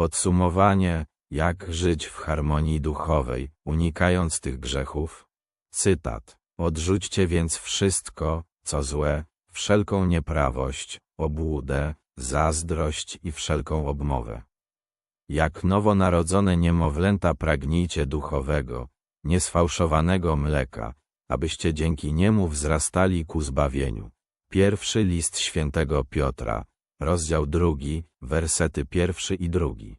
Podsumowanie, jak żyć w harmonii duchowej, unikając tych grzechów? Cytat. Odrzućcie więc wszystko, co złe, wszelką nieprawość, obłudę, zazdrość i wszelką obmowę. Jak nowonarodzone niemowlęta pragnijcie duchowego, niesfałszowanego mleka, abyście dzięki niemu wzrastali ku zbawieniu. Pierwszy list świętego Piotra, rozdział drugi, wersety pierwszy i drugi.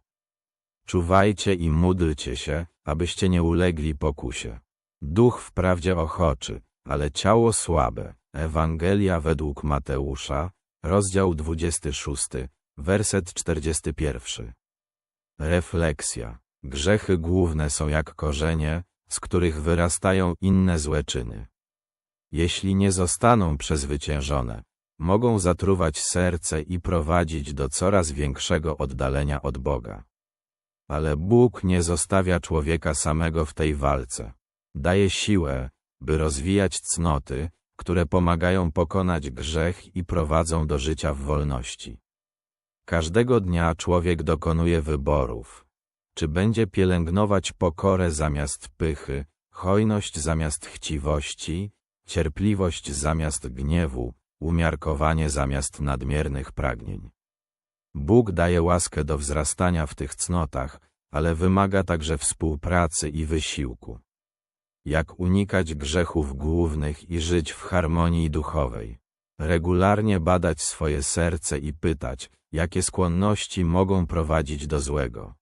Czuwajcie i módlcie się, abyście nie ulegli pokusie. Duch wprawdzie ochoczy, ale ciało słabe. Ewangelia według Mateusza, rozdział 26, werset 41. Refleksja. Grzechy główne są jak korzenie, z których wyrastają inne złe czyny. Jeśli nie zostaną przezwyciężone, mogą zatruwać serce i prowadzić do coraz większego oddalenia od Boga. Ale Bóg nie zostawia człowieka samego w tej walce. Daje siłę, by rozwijać cnoty, które pomagają pokonać grzech i prowadzą do życia w wolności. Każdego dnia człowiek dokonuje wyborów. Czy będzie pielęgnować pokorę zamiast pychy, hojność zamiast chciwości, cierpliwość zamiast gniewu, umiarkowanie zamiast nadmiernych pragnień. Bóg daje łaskę do wzrastania w tych cnotach, ale wymaga także współpracy i wysiłku. Jak unikać grzechów głównych i żyć w harmonii duchowej. Regularnie badać swoje serce i pytać, jakie skłonności mogą prowadzić do złego.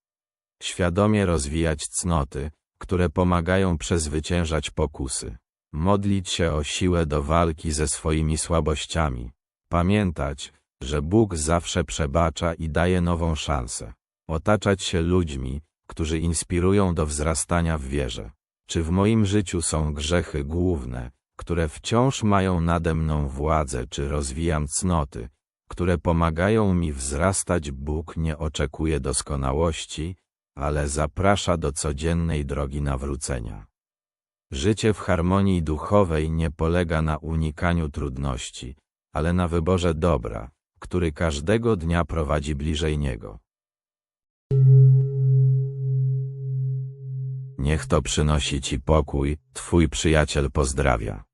Świadomie rozwijać cnoty, które pomagają przezwyciężać pokusy. Modlić się o siłę do walki ze swoimi słabościami. Pamiętać, że Bóg zawsze przebacza i daje nową szansę. Otaczać się ludźmi, którzy inspirują do wzrastania w wierze. Czy w moim życiu są grzechy główne, które wciąż mają nade mną władzę, czy rozwijam cnoty, które pomagają mi wzrastać? Bóg nie oczekuje doskonałości, ale zaprasza do codziennej drogi nawrócenia. Życie w harmonii duchowej nie polega na unikaniu trudności, ale na wyborze dobra, który każdego dnia prowadzi bliżej Niego. Niech to przynosi Ci pokój, Twój przyjaciel pozdrawia.